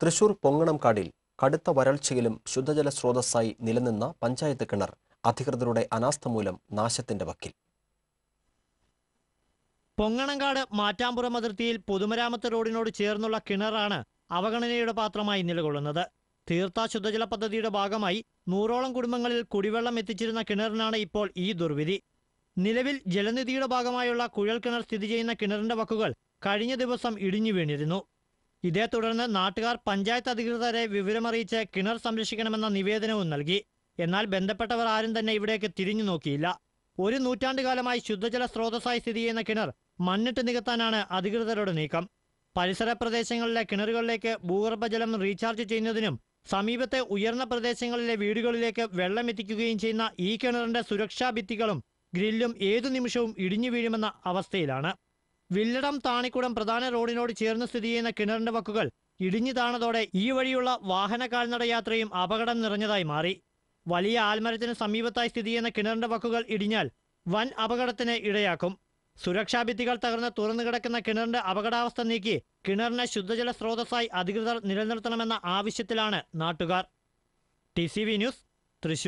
തൃശൂർ പൊങ്ങണംകാടിൽ കടുത്ത വരൾച്ചയിലും ശുദ്ധജല സ്രോതസ്സായി നിലനിന്ന പഞ്ചായത്ത് കിണർ അധികൃതരുടെ അനാസ്ഥ മൂലം നാശത്തിന്റെ വക്കിൽ. പൊങ്ങണങ്കാട് മാറ്റാമ്പുറം അതിർത്തിയിൽ പൊതുമരാമത്ത് റോഡിനോട് ചേർന്നുള്ള കിണറാണ് അവഗണനയുടെ പാത്രമായി നിലകൊള്ളുന്നത്. തീർത്ഥ ശുദ്ധജല പദ്ധതിയുടെ ഭാഗമായി നൂറോളം കുടുംബങ്ങളിൽ കുടിവെള്ളം എത്തിച്ചിരുന്ന കിണറിനാണ് ഇപ്പോൾ ഈ ദുർവിധി. നിലവിൽ ജലനിധിയുടെ ഭാഗമായുള്ള കുഴൽ കിണർ സ്ഥിതി ചെയ്യുന്ന കിണറിന്റെ വക്കുകൾ കഴിഞ്ഞ ദിവസം ഇടിഞ്ഞു വീണിരുന്നു. ഇതേ തുടർന്ന് നാട്ടുകാർ പഞ്ചായത്ത് അധികൃതരെ വിവരമറിയിച്ച് കിണർ സംരക്ഷിക്കണമെന്ന നിവേദനവും നൽകി. എന്നാൽ ബന്ധപ്പെട്ടവർ ആരും തന്നെ ഇവിടേക്ക് തിരിഞ്ഞു നോക്കിയില്ല. ഒരു നൂറ്റാണ്ടുകാലമായി ശുദ്ധജല സ്രോതസ്സായി സ്ഥിതി ചെയ്യുന്ന കിണർ മണ്ണിട്ട് നികത്താനാണ് അധികൃതരുടെ നീക്കം. പരിസര പ്രദേശങ്ങളിലെ കിണറുകളിലേക്ക് ഭൂഗർഭജലം റീചാർജ് ചെയ്യുന്നതിനും സമീപത്തെ ഉയർന്ന പ്രദേശങ്ങളിലെ വീടുകളിലേക്ക് വെള്ളം എത്തിക്കുകയും ചെയ്യുന്ന ഈ കിണറിന്റെ സുരക്ഷാ ഭിത്തികളും ഗ്രില്ലും ഏതു നിമിഷവും ഇടിഞ്ഞു വീഴുമെന്ന അവസ്ഥയിലാണ്. വില്ലടം താണിക്കുടം പ്രധാന റോഡിനോട് ചേർന്ന് സ്ഥിതി ചെയ്യുന്ന കിണറിന്റെ വക്കുകൾ ഇടിഞ്ഞു താണതോടെ ഈ വഴിയുള്ള വാഹന കാൽനട യാത്രയും അപകടം നിറഞ്ഞതായി മാറി. വലിയ ആൽമരത്തിന് സമീപത്തായി സ്ഥിതി ചെയ്യുന്ന കിണറിന്റെ വക്കുകൾ ഇടിഞ്ഞാൽ വൻ അപകടത്തിന് ഇടയാക്കും. സുരക്ഷാ ഭിത്തികൾ തകർന്ന് തുറന്നു കിടക്കുന്ന കിണറിന്റെ അപകടാവസ്ഥ നീക്കി കിണറിനെ ശുദ്ധജല സ്രോതസ്സായി അധികൃതർ നിലനിർത്തണമെന്ന ആവശ്യത്തിലാണ് നാട്ടുകാർ. T news Thrissur.